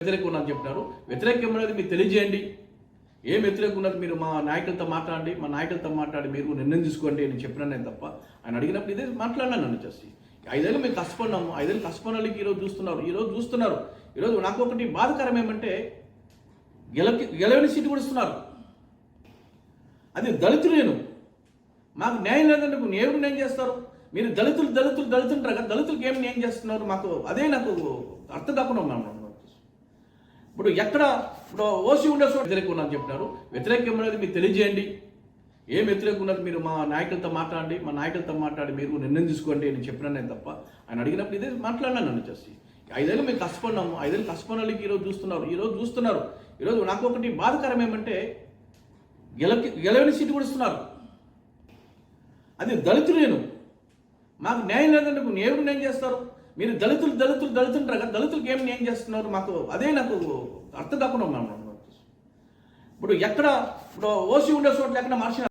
వ్యతిరేకం ఉన్నది చెప్తున్నారు వ్యతిరేకం అనేది మీరు తెలియజేయండి. ఏం వ్యతిరేకం ఉన్నది మీరు మా నాయకులతో మాట్లాడండి మా నాయకులతో మాట్లాడి మీరు నిర్ణయం తీసుకోండి నేను చెప్పిన నేను తప్ప ఆయన అడిగినప్పుడు ఇదే మాట్లాడినాను నన్ను చేసి ఐదేళ్ళు మేము కష్టపడినాము ఐదేళ్ళు కష్టపడిన ఈరోజు చూస్తున్నారు ఈరోజు చూస్తున్నారు. ఈరోజు నాకు ఒకటి బాధకరం ఏమంటే గెలకి గెలవని సీటు కూడా ఇస్తున్నారు. అది దళితులు నేను. మాకు న్యాయం లేదంటే మీరు ఏమి న్యాయం చేస్తారు? మీరు దళితులు దళితులు దళితుంటారు కదా దళితులకు ఏం న్యాయం చేస్తున్నారు? మాకు అదే నాకు అర్థం కాకుండా ఉన్నాను ఇప్పుడు ఎక్కడ ఇప్పుడు ఓసి ఉండే చోట వ్యతిరేకం ఉన్నది చెప్తున్నారు. వ్యతిరేకం అనేది మీరు తెలియజేయండి. ఏం వ్యతిరేకం ఉన్నది మీరు మా నాయకులతో మాట్లాడండి మా నాయకులతో మాట్లాడి మీరు నిర్ణయం తీసుకోండి నేను చెప్పినా నేను తప్ప ఆయన అడిగినప్పుడు ఇదే మాట్లాడినాను నన్ను చేసి ఐదేళ్ళు మేము కష్టపడినాము. ఐదేళ్ళు కష్టపడిన ఈరోజు చూస్తున్నారు. ఈరోజు చూస్తున్నారు. ఈరోజు నాకు ఒకటి బాధకరం ఏమంటే గెలకి గెలవని సీటు కూడా ఇస్తున్నారు. అది దళితులు నేను. మాకు న్యాయం లేదంటే మీరు ఏమి న్యాయం చేస్తారు? మీరు దళితులు దళితులు దళితుంటారు కదా దళితులకి ఏం ఏం చేస్తున్నారు? మాకు అదే నాకు అర్థం కాకుండా ఉన్నాను ఇప్పుడు ఎక్కడ ఇప్పుడు ఓసీ ఉండే చోట్ల ఎక్కడ మార్చిన